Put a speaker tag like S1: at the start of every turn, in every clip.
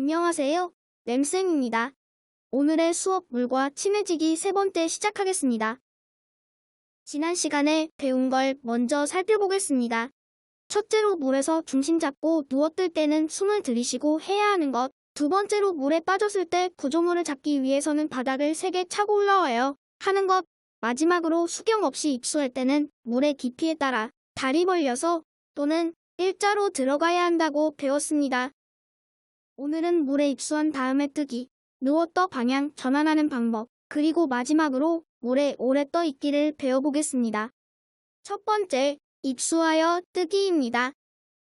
S1: 안녕하세요. 램쌤입니다. 오늘의 수업 물과 친해지기 세 번째 시작하겠습니다. 지난 시간에 배운 걸 먼저 살펴보겠습니다. 첫째로 물에서 중심 잡고 누웠을 때는 숨을 들이쉬고 해야 하는 것. 두 번째로 물에 빠졌을 때 구조물을 잡기 위해서는 바닥을 세게 차고 올라와요. 하는 것. 마지막으로 수경 없이 입수할 때는 물의 깊이에 따라 다리 벌려서 또는 일자로 들어가야 한다고 배웠습니다. 오늘은 물에 입수한 다음에 뜨기, 누웠더 방향 전환하는 방법, 그리고 마지막으로 물에 오래 떠 있기를 배워보겠습니다. 첫 번째, 입수하여 뜨기입니다.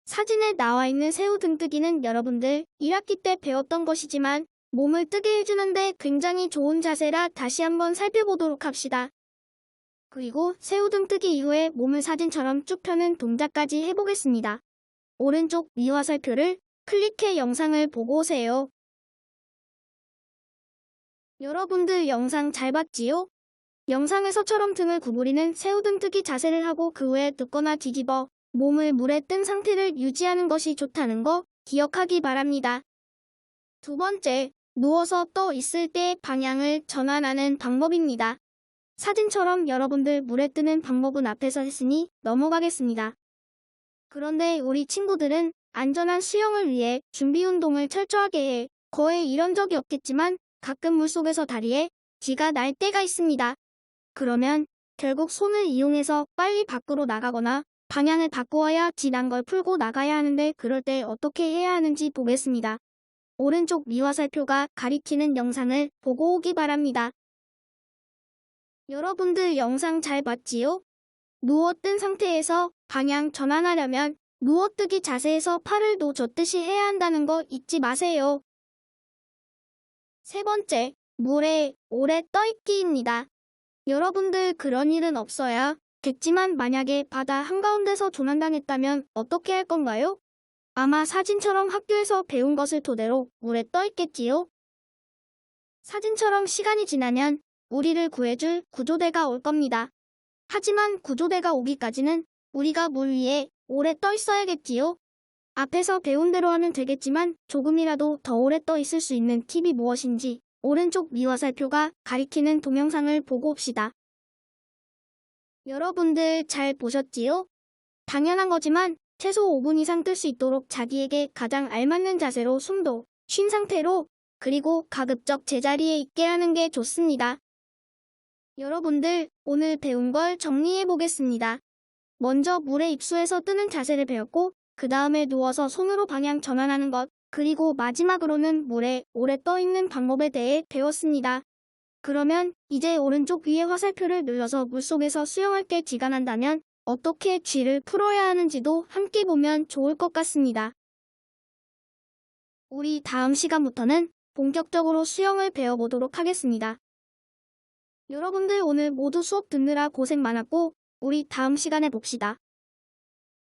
S1: 사진에 나와 있는 새우 등뜨기는 여러분들 1학기 때 배웠던 것이지만 몸을 뜨게 해주는데 굉장히 좋은 자세라 다시 한번 살펴보도록 합시다. 그리고 새우 등뜨기 이후에 몸을 사진처럼 쭉 펴는 동작까지 해보겠습니다. 오른쪽 미화살표를 클릭해 영상을 보고 오세요. 여러분들 영상 잘 봤지요? 영상에서처럼 등을 구부리는 새우등 뜨기 자세를 하고 그 후에 눕거나 뒤집어 몸을 물에 뜬 상태를 유지하는 것이 좋다는 거 기억하기 바랍니다. 두 번째, 누워서 떠 있을 때 방향을 전환하는 방법입니다. 사진처럼 여러분들 물에 뜨는 방법은 앞에서 했으니 넘어가겠습니다. 그런데 우리 친구들은 안전한 수영을 위해 준비 운동을 철저하게 해 거의 이런 적이 없겠지만 가끔 물속에서 다리에 쥐가 날 때가 있습니다. 그러면 결국 손을 이용해서 빨리 밖으로 나가거나 방향을 바꾸어야 지난 걸 풀고 나가야 하는데 그럴 때 어떻게 해야 하는지 보겠습니다. 오른쪽 미화살표가 가리키는 영상을 보고 오기 바랍니다. 여러분들 영상 잘 봤지요? 누워 뜬 상태에서 방향 전환하려면 누워뜨기 자세에서 팔을 놓젓듯이 해야 한다는 거 잊지 마세요. 세 번째, 물에 오래 떠있기입니다. 여러분들 그런 일은 없어야 겠지만 만약에 바다 한가운데서 조난당했다면 어떻게 할 건가요? 아마 사진처럼 학교에서 배운 것을 토대로 물에 떠있겠지요? 사진처럼 시간이 지나면 우리를 구해줄 구조대가 올 겁니다. 하지만 구조대가 오기까지는 우리가 물 위에 오래 떠 있어야겠지요? 앞에서 배운 대로 하면 되겠지만 조금이라도 더 오래 떠 있을 수 있는 팁이 무엇인지 오른쪽 미화살표가 가리키는 동영상을 보고 옵시다. 여러분들 잘 보셨지요? 당연한 거지만 최소 5분 이상 뜰 수 있도록 자기에게 가장 알맞는 자세로 숨도 쉰 상태로 그리고 가급적 제자리에 있게 하는 게 좋습니다. 여러분들 오늘 배운 걸 정리해 보겠습니다. 먼저 물에 입수해서 뜨는 자세를 배웠고 그 다음에 누워서 손으로 방향 전환하는 것 그리고 마지막으로는 물에 오래 떠 있는 방법에 대해 배웠습니다. 그러면 이제 오른쪽 위에 화살표를 눌러서 물속에서 수영할 때 난다면 어떻게 쥐를 풀어야 하는지도 함께 보면 좋을 것 같습니다. 우리 다음 시간부터는 본격적으로 수영을 배워보도록 하겠습니다. 여러분들 오늘 모두 수업 듣느라 고생 많았고 우리 다음 시간에 봅시다.